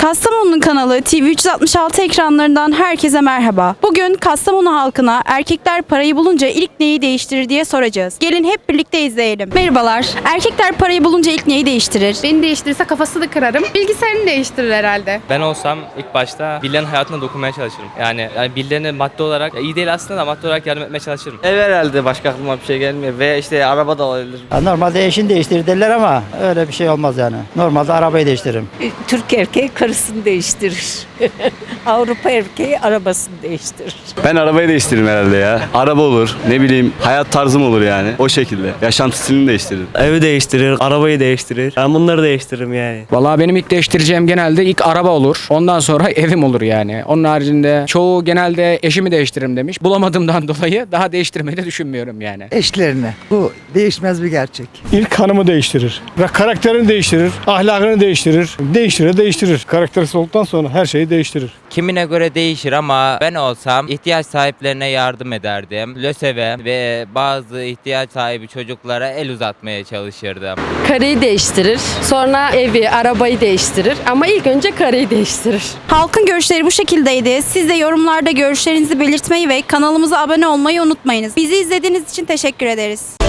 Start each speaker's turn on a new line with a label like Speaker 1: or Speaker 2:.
Speaker 1: Kastamonu'nun kanalı TV 366 ekranlarından herkese merhaba. Bugün Kastamonu halkına erkekler parayı bulunca ilk neyi değiştirir diye soracağız. Gelin hep birlikte izleyelim. Merhabalar. Erkekler parayı bulunca ilk neyi değiştirir?
Speaker 2: Beni değiştirirse kafasını kırarım. Bilgisayarını değiştirir herhalde.
Speaker 3: Ben olsam ilk başta birilerinin hayatına dokunmaya çalışırım. Yani, yani birilerine maddi olarak iyi değil aslında da maddi olarak yardım etmeye çalışırım.
Speaker 4: Ev herhalde başka aklıma bir şey gelmiyor. Veya işte araba da olabilir.
Speaker 5: Ya Normalde eşini değiştir derler ama öyle bir şey olmaz yani. Normalde arabayı değiştiririm.
Speaker 6: Türk erkeği karısını değiştirir. Avrupa erkeği arabasını değiştirir.
Speaker 7: Ben arabayı değiştiririm herhalde ya. Araba olur, ne bileyim hayat tarzım olur yani. O şekilde. Yaşam stilini değiştiririm.
Speaker 8: Evi değiştirir, arabayı değiştirir. Ben bunları değiştiririm yani.
Speaker 9: Vallahi benim ilk değiştireceğim genelde ilk araba olur. Ondan sonra evim olur yani. Onun haricinde çoğu genelde eşimi değiştiririm demiş. Bulamadığımdan dolayı daha değiştirmeyi de düşünmüyorum yani.
Speaker 10: eşlerine. Bu değişmez bir gerçek.
Speaker 11: İlk hanımı değiştirir. Ve karakterini değiştirir. Ahlakını değiştirir. Değiştirir değiştirir. Karakterisi olduktan sonra her şeyi değiştirir.
Speaker 12: Kimine göre değişir ama ben olsam ihtiyaç sahiplerine yardım ederdim. LÖSEV'e ve bazı ihtiyaç sahibi çocuklara el uzatmaya çalışırdım.
Speaker 2: Karıyı değiştirir. Sonra evi, arabayı değiştirir. Ama ilk önce karıyı değiştirir.
Speaker 1: Halkın görüşleri bu şekildeydi. Siz de yorumlarda görüşlerinizi belirtmeyi ve kanalımıza abone olmayı unutmayınız. Bizi izlediğiniz için teşekkür ederiz.